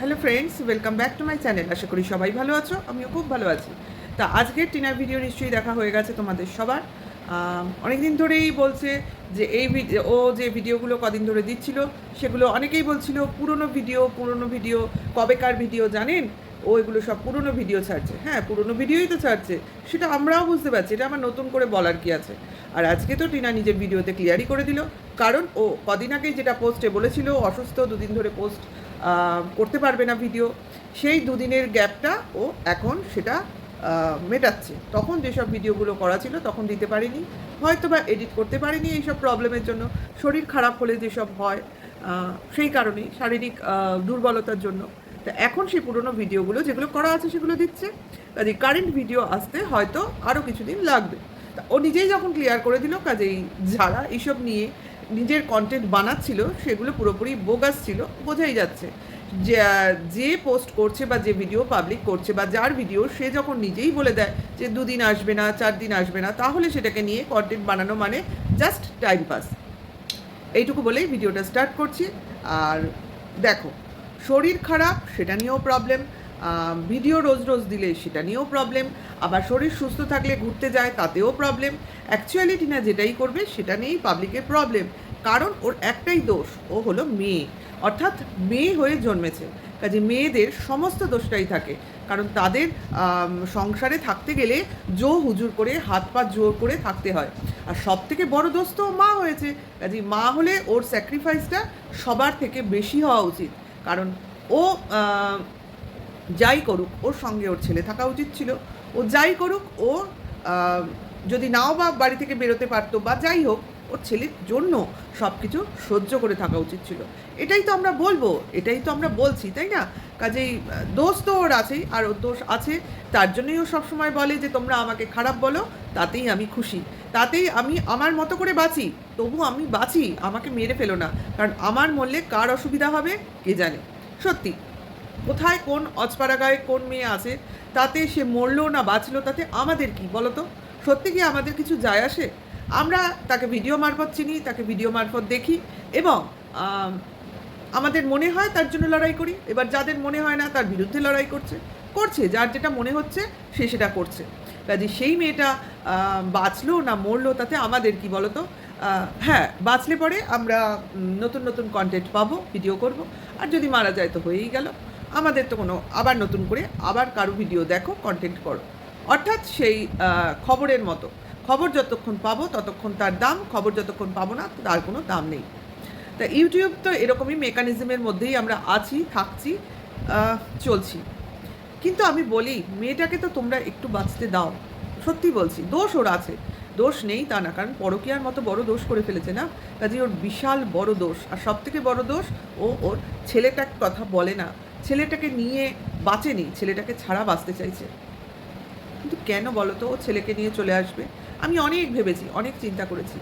Hello friends welcome back to my channel আশা করি সবাই ভালো আছো, আমিও খুব ভালো আছি। তা আজকের টিনার ভিডিও নিশ্চয়ই দেখা হয়ে গেছে তোমাদের সবার। অনেক দিন ধরেই বলছে যে এই ও যে ভিডিওগুলো কদিন ধরে দিচ্ছিল, সেগুলো অনেকেই বলছিল, পুরনো ভিডিও পুরনো ভিডিও কবেকার ভিডিও জানেন? ও এগুলো সব পুরনো ভিডিও ছাড়ছে। হ্যাঁ পুরনো ভিডিওই তো ছাড়ছে, সেটা আমরাও বুঝতে পারছি, এটা আমার নতুন করে বলার কি আছে। আর আজকে তো টিনা নিজের ভিডিওতে ক্লিয়ারই করে দিল, কারণ ও কদিন আগেই যেটা পোস্টে বলেছিল অসুস্থ, দুদিন ধরে পোস্ট করতে পারবে না ভিডিও সেই দুদিনের গ্যাপটা ও এখন সেটা মেটাচ্ছে। তখন যেসব ভিডিওগুলো করা ছিল তখন দিতে পারিনি হয়তো বা এডিট করতে পারিনি এইসব প্রবলেমের জন্য, শরীর খারাপ হলে যেসব হয় সেই কারণেই, শারীরিক দুর্বলতার জন্য। তা এখন সেই পুরনো ভিডিওগুলো যেগুলো করা আছে সেগুলো দিচ্ছে কাজে কারেন্ট ভিডিও আসতে হয়তো আরও কিছুদিন লাগবে। ও নিজেই যখন ক্লিয়ার করে দিল, কাজেই যারা এইসব নিয়ে নিজের কন্টেন্ট বানাচ্ছিল, সেগুলো পুরোপুরি বোগাস ছিল, বোঝাই যাচ্ছে। যে পোস্ট করছে বা যে ভিডিও পাবলিক করছে বা যার ভিডিও সে যখন নিজেই বলে দেয় যে দুদিন আসবে না, চার দিন আসবে না, তাহলে সেটাকে নিয়ে কন্টেন্ট বানানো মানে জাস্ট টাইম পাস এইটুকু বলেই ভিডিওটা স্টার্ট করছি। আর দেখো, শরীর খারাপ, সেটা নিয়েও প্রবলেম ভিডিও রোজ রোজ দিলে সেটা নিয়েও প্রবলেম আবার শরীর সুস্থ থাকলে ঘুরতে যায় তাতেও প্রবলেম অ্যাকচুয়ালি টিনা যেটাই করবে সেটা নিয়েই পাবলিকের প্রবলেম কারণ ওর একটাই দোষ, ও হলো মেয়ে। অর্থাৎ মেয়ে হয়ে জন্মেছে। কাজে মেয়েদের সমস্ত দোষটাই থাকে। কারণ তাদের সংসারে থাকতে গেলে জো হুজুর করে, হাত পা জোর করে থাকতে হয়। আর সব থেকে বড় দোষ তো মা হয়েছে। কাজে মা হলে ওর স্যাক্রিফাইসটা সবার থেকে বেশি হওয়া উচিত। কারণ ও যাই করুক, ওর সঙ্গে ওর ছেলে থাকা উচিত ছিল। ও যাই করুক, ও যদি নাও বা বাড়ি থেকে বেরোতে পারতো বা যাই হোক, ওর ছেলের জন্য সব কিছু সহ্য করে থাকা উচিত ছিল। এটাই তো আমরা বলব, এটাই তো আমরা বলছি, তাই না? কাজেই দোষ তো ওর আছেই, আর ওর দোষ আছে, তার জন্যই ও সবসময় বলে যে, তোমরা আমাকে খারাপ বলো, তাতেই আমি খুশি। তাতেই আমি আমার মতো করে বাঁচি, তবু আমি বাঁচি, আমাকে মেরে ফেলো না। কারণ আমার মরলে কার অসুবিধা হবে, কে জানে? সত্যি। কোথায় কোন অজপাড়া গায়ে কোন মেয়ে আছে? তাতে সে মরলো না, বাঁচলো, তাতে আমাদের কি বলো তো? সত্যি কি আমাদের কিছু যায় আসে? আমরা তাকে ভিডিও মারফত চিনি, তাকে ভিডিও মারফত দেখি এবং আমাদের মনে হয় তার জন্য লড়াই করি। এবার যাদের মনে হয় না তার বিরুদ্ধে লড়াই করছে। করছে, যার যেটা মনে হচ্ছে সে সেটা করছে। কাজে সেই মেয়েটা বাঁচলো না মরলো, তাতে আমাদের কি বলো তো? হ্যাঁ বাঁচলে পরে আমরা নতুন নতুন কন্টেন্ট পাবো ভিডিও করব। আর যদি মারা যায় তো হয়েই গেল। আমাদের তো কোনো, আবার নতুন করে আবার কারও ভিডিও দেখো কন্টেন্ট করো। অর্থাৎ সেই খবরের মতো। খবর যতক্ষণ পাবো ততক্ষণ তার দাম, খবর যতক্ষণ পাবো না তার কোনো দাম নেই। তা ইউটিউব তো এরকমই মেকানিজমের মধ্যেই আমরা আছি, থাকছি চলছি। কিন্তু আমি বলি, মেয়েটাকে তো তোমরা একটু বাঁচতে দাও। সত্যি বলছি, দোষ ওর আছে। দোষ নেই তা না, কারণ পরকীয়ার মতো বড় দোষ করে ফেলেছে না? কাজে ওর বিশাল বড় দোষ। আর সব থেকে বড় দোষ, ও ওর ছেলেটার কথা বলে না। ছেলেটাকে নিয়ে বাঁচেনি, ছেলেটাকে ছাড়া বাঁচতে চাইছে। কিন্তু কেন বলো তো ও ছেলেকে নিয়ে চলে আসবে? আমি অনেক ভেবেছি, অনেক চিন্তা করেছি।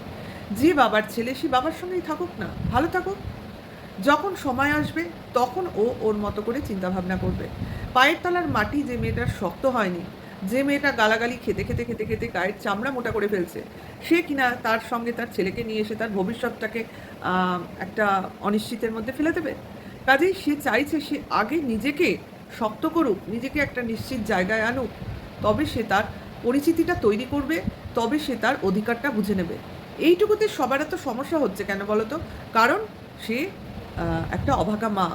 যে বাবার ছেলে, সে বাবার সঙ্গেই থাকুক না, ভালো থাকুক। যখন সময় আসবে, তখন ও ওর মতো করে চিন্তা ভাবনা করবে। পায়ের তলার মাটি যে মেয়েটার শক্ত হয়নি, যে মেয়েটা গালাগালি খেতে খেতে খেতে খেতে গায়ের চামড়া মোটা করে ফেলছে, সে কিনা তার সঙ্গে তার ছেলেকে নিয়ে এসে তার ভবিষ্যৎটাকে একটা অনিশ্চিতের মধ্যে ফেলে দেবে? কাজেই সে চাইছে সে আগে নিজেকে শক্ত করুক, নিজেকে একটা নিশ্চিত জায়গায় আনুক। তবে সে তার পরিচিতিটা তৈরি করবে, তবে সে তার অধিকারটা বুঝে নেবে। এইটুকুতে সবার এত সমস্যা হচ্ছে কেন বলো তো? কারণ সে একটা অভাগা মা।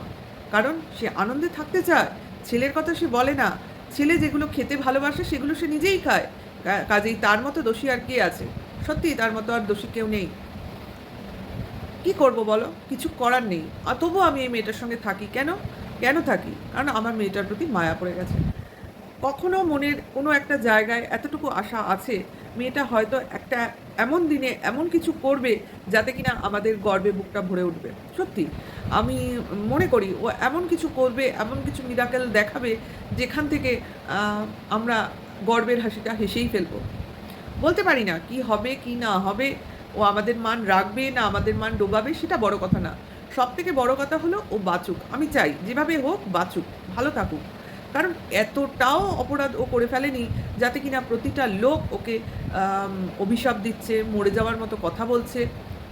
কারণ সে আনন্দে থাকতে চায়। ছেলের কথা সে বলে না। ছেলে যেগুলো খেতে ভালোবাসে সেগুলো সে নিজেই খায়। কাজেই তার মতো দোষী আর কে আছে? সত্যি তার মতো আর দোষী কেউ নেই। কি করব বলো? কিছু করার নেই। তবুও আমি এই মেয়েটার সঙ্গে থাকি। কেন? কেন থাকি? কারণ আমার মেয়েটার প্রতি মায়া পড়ে গেছে। কখনো মনের কোনো একটা জায়গায় এতটুকু আশা আছে, মেয়েটা হয়তো একটা এমন দিনে এমন কিছু করবে যাতে কিনা আমাদের গর্বে বুকটা ভরে উঠবে। সত্যি, আমি মনে করি ও এমন কিছু করবে, এমন কিছু মিরাকেল দেখাবে যেখান থেকে আমরা গর্বের হাসিটা হেসেই ফেলব। বলতে পারি না কি হবে, কি না হবে ও আমাদের মান রাখবে না, আমাদের মান ডোবাবে, সেটা বড় কথা না। সব থেকে বড় কথা হলো, ও বাঁচুক। আমি চাই, যেভাবে হোক, বাঁচুক, ভালো থাকুক। কারণ এতটাও অপরাধ ও করে ফেলেনি, যাতে কিনা প্রতিটা লোক ওকে অভিশাপ দিচ্ছে, মরে যাওয়ার মতো কথা বলছে,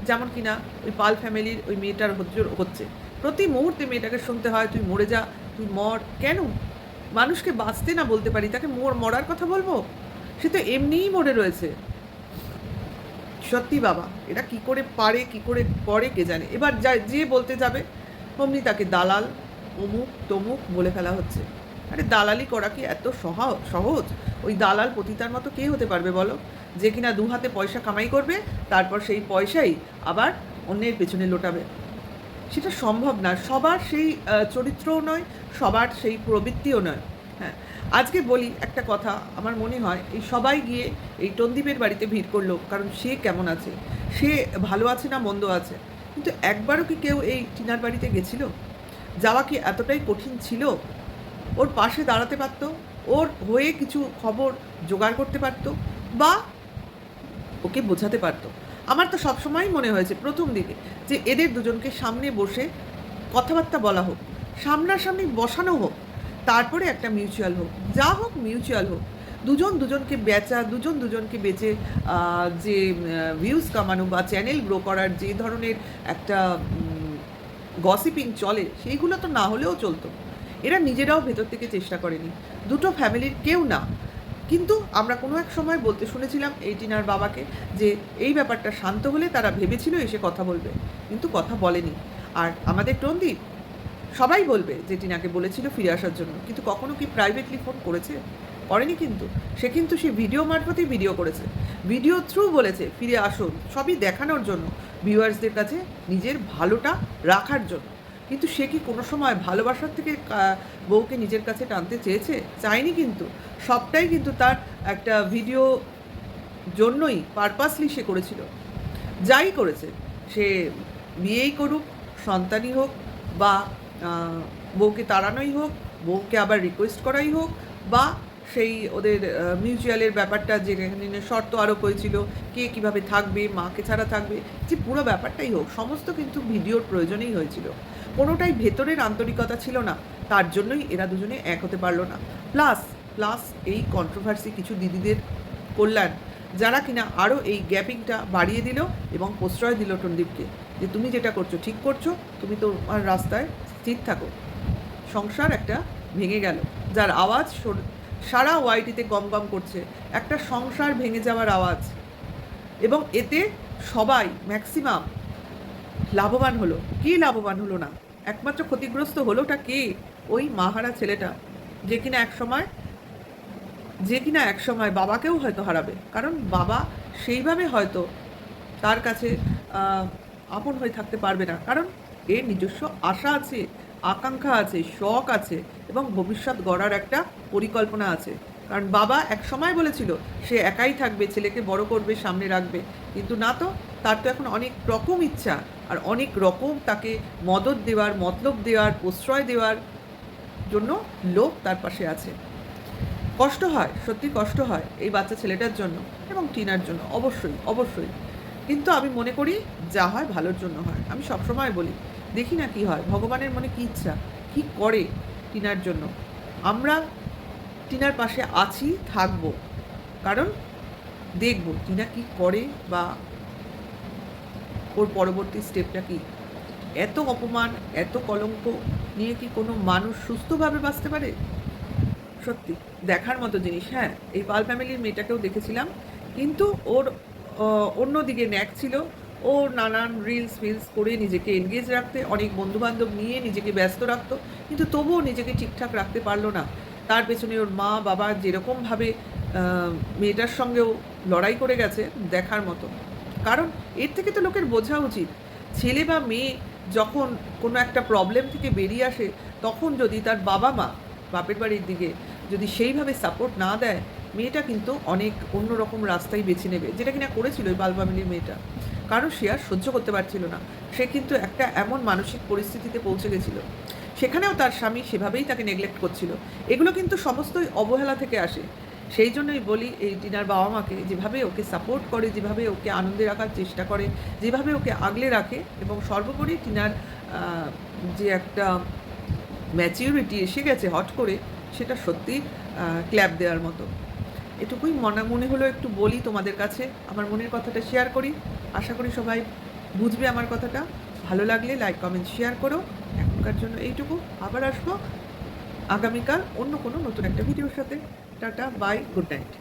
যেমন কিনা ওই পাল ফ্যামিলির ওই মেয়েটার হজ্জর হচ্ছে। প্রতি মুহূর্তে মেয়েটাকে শুনতে হয়, তুই মরে যা, তুই মর। কেন? মানুষকে বাঁচতে না বলতে পারি, তাকে মর, মরার কথা বলব? সে তো এমনিই মরে রয়েছে। সত্যি বাবা, এটা কি করে পারে, কি করে করে কে জানে। এবার যা, যে বলতে যাবে, অমনি তাকে দালাল, অমুক, তমুক বলে ফেলা হচ্ছে। আরে দালালি করা কি এত সহা- সহজ? ওই দালাল পতিতার মতো কে হতে পারবে বলো? যে কিনা দু হাতে পয়সা কামাই করবে, তারপর সেই পয়সাই আবার অন্যের পেছনে লোটাবে। সেটা সম্ভব না। সবার সেই চরিত্রও নয়, সবার সেই প্রবৃত্তিও নয়। হ্যাঁ আজকে বলি একটা কথা, আমার মনে হয় এই সবাই গিয়ে এই টন্দীপের বাড়িতে ভিড় করল, কারণ সে কেমন আছে? সে ভালো আছে না মন্দ আছে? কিন্তু একবারও কি কেউ এই টিনার বাড়িতে গেছিল? যাওয়া কি এতটাই কঠিন ছিল? ওর পাশে দাঁড়াতে পারতো? ওর হয়ে কিছু খবর জোগাড় করতে পারতো? বা ওকে বোঝাতে পারতো? আমার তো সবসময়ই মনে হয়েছে প্রথম দিকে যে এদের দুজনকে সামনে বসে কথাবার্তা বলা হোক, সামনাসামনি বসানো হোক। তারপরে একটা মিউচুয়াল হোক, যা হোক মিউচুয়াল হোক, দুজন দুজনকে বেচা, দুজন দুজনকে বেচে যে ভিউজ কামানো বা চ্যানেল গ্রো করার যে ধরনের একটা গসিপিং চলে, সেইগুলো তো না হলেও চলতো। এরা নিজেরাও ভেতর থেকে চেষ্টা করেনি। দুটো ফ্যামিলির কেউ না। কিন্তু আমরা কোনো এক সময় বলতে শুনেছিলাম এই টিনার বাবাকে যে, এই ব্যাপারটা শান্ত হলে তারা ভেবেছিল এসে কথা বলবে। কিন্তু কথা বলেনি। আর আমাদের টন্দীপ সবাই বলবে যে টিনাকে বলেছিল ফিরে আসার জন্য। কিন্তু কখনো কি প্রাইভেটলি ফোন করেছে? করেনি কিন্তু। সে কিন্তু সে ভিডিও মারফতেই ভিডিও করেছে। ভিডিও থ্রু বলেছে, ফিরে আসুন। সবই দেখানোর জন্য, ভিউয়ার্সদের কাছে নিজের ভালোটা রাখার জন্য। কিন্তু সে কি কোনো সময় ভালোবাসার থেকে বউকে নিজের কাছে টানতে চেয়েছে? চায়নি কিন্তু। সবটাই কিন্তু তার একটা ভিডিও জন্যই পারপাসলি সে করেছিল। যাই করেছে, সে বিয়েই করুক, সন্তানই হোক বা বউকে তাড়ানোই হোক, বউকে আবার রিকোয়েস্ট করাই হোক, বা সেই ওদের মিউচুয়ালের ব্যাপারটা যেখানে শর্ত আরোপ হয়েছিল, কে কীভাবে থাকবে, মাকে ছাড়া থাকবে, যে পুরো ব্যাপারটাই হোক, সমস্ত কিন্তু ভিডিওর প্রয়োজনেই হয়েছিল। কোনোটাই ভেতরের আন্তরিকতা ছিল না, তার জন্যই এরা দুজনে এক হতে পারল না। প্লাস প্লাস এই কন্ট্রোভার্সি কিছু দিদিদের কল্যাণ, যারা কিনা আরও এই গ্যাপিংটা বাড়িয়ে দিল এবং প্রশ্রয় দিল টন্দীপকে, যে তুমি যেটা করছ, ঠিক করছ, তুমি তো আর রাস্তায় স্থির থাকো। সংসার একটা ভেঙে গেল, যার আওয়াজ সর- ওয়াইটিতে গম গম করছে। একটা সংসার ভেঙে যাওয়ার আওয়াজ। এবং এতে সবাই ম্যাক্সিমাম লাভবান হলো। কে লাভবান হলো না? একমাত্র ক্ষতিগ্রস্ত হলোটা কে? ওই মাহারা ছেলেটা, যে কিনা এক সময়, যে কিনা এক সময় বাবাকেও হয়তো হারাবে। কারণ বাবা সেইভাবে হয়তো তার কাছে আপন হয়ে থাকতে পারবে না। কারণ এর নিজস্ব আশা আছে, আকাঙ্ক্ষা আছে, শখ আছে এবং ভবিষ্যৎ গড়ার একটা পরিকল্পনা আছে। কারণ বাবা এক সময় বলেছিল, সে একাই থাকবে, ছেলেকে বড় করবে, সামনে রাখবে। কিন্তু না তো, তার তো এখন অনেক রকম ইচ্ছা আর অনেক রকম তাকে মদত দেওয়ার, মতলব দেওয়ার, প্রশ্রয় দেওয়ার জন্য লোক তার পাশে আছে। কষ্ট হয়, সত্যি কষ্ট হয় এই বাচ্চা ছেলেটার জন্য এবং টিনার জন্য, অবশ্যই অবশ্যই। কিন্তু আমি মনে করি, যা হয় ভালোর জন্য হয়। আমি সবসময় বলি দেখি না কি হয়। ভগবানের মনে কী ইচ্ছা? কী করে টিনার জন্য? আমরা টিনার পাশে আছি থাকব। কারণ দেখব টিনা কি করে বা ওর পরবর্তী স্টেপটা কি। এত অপমান এত কলঙ্ক নিয়ে কি কোনো মানুষ সুস্থভাবে বাঁচতে পারে? সত্যি দেখার মতো জিনিস হ্যাঁ। এই পাল ফ্যামিলির মেয়েটাকেও দেখেছিলাম। কিন্তু ওর আহ, অন্যদিকে ন্যাক ছিল। ও নানান রিলস ফিলস করে নিজেকে এনগেজ রাখতে, অনেক বন্ধুবান্ধব নিয়ে নিজেকে ব্যস্ত রাখতো, কিন্তু তবুও নিজেকে ঠিকঠাক রাখতে পারল না। তার পেছনে ওর মা, বাবা যেরকমভাবে মেয়েটার সঙ্গেও লড়াই করে গেছে দেখার মতো। কারণ এর থেকে তো লোকের বোঝা উচিত। ছেলে বা মেয়ে যখন কোনো একটা প্রবলেম থেকে বেরিয়ে আসে, তখন যদি তার বাবা মা বাপের বাড়ির দিকে যদি সেইভাবে সাপোর্ট না দেয়, মেয়েটা কিন্তু অনেক অন্যরকম রাস্তায় বেছে নেবে, যেটা কিনা করেছিল ওই বাল ফ্যামিলির মেয়েটা। কারণ সে আর সহ্য করতে পারছিল না। সে কিন্তু একটা এমন মানসিক পরিস্থিতিতে পৌঁছে গেছিল। সেখানেও তার স্বামী সেভাবেই তাকে নেগলেক্ট করছিল। এগুলো কিন্তু সমস্তই অবহেলা থেকে আসে। সেই জন্যই বলি এই টিনার বাবা মাকে যেভাবে ওকে সাপোর্ট করে, যেভাবে ওকে আনন্দে রাখার চেষ্টা করে, যেভাবে ওকে আগলে রাখে এবং সর্বোপরি টিনার যে একটা ম্যাচিউরিটি এসে গেছে হট করে, সেটা সত্যি ক্ল্যাপ দেওয়ার মতো। এটুকুই মনে মনে হলো একটু বলি তোমাদের কাছে। আমার মনের কথাটা শেয়ার করি। আশা করি সবাই বুঝবে আমার কথাটা। ভালো লাগলে লাইক কমেন্ট শেয়ার করো। এখনকার জন্য এইটুকু। আবার আসব আগামীকাল অন্য কোনো নতুন একটা ভিডিওর সাথে। Tata bye good night